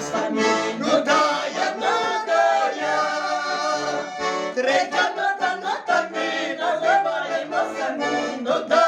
самі. Ну да, я на да, я. Третя нота, нота, ми наливаємо самі. Ну да,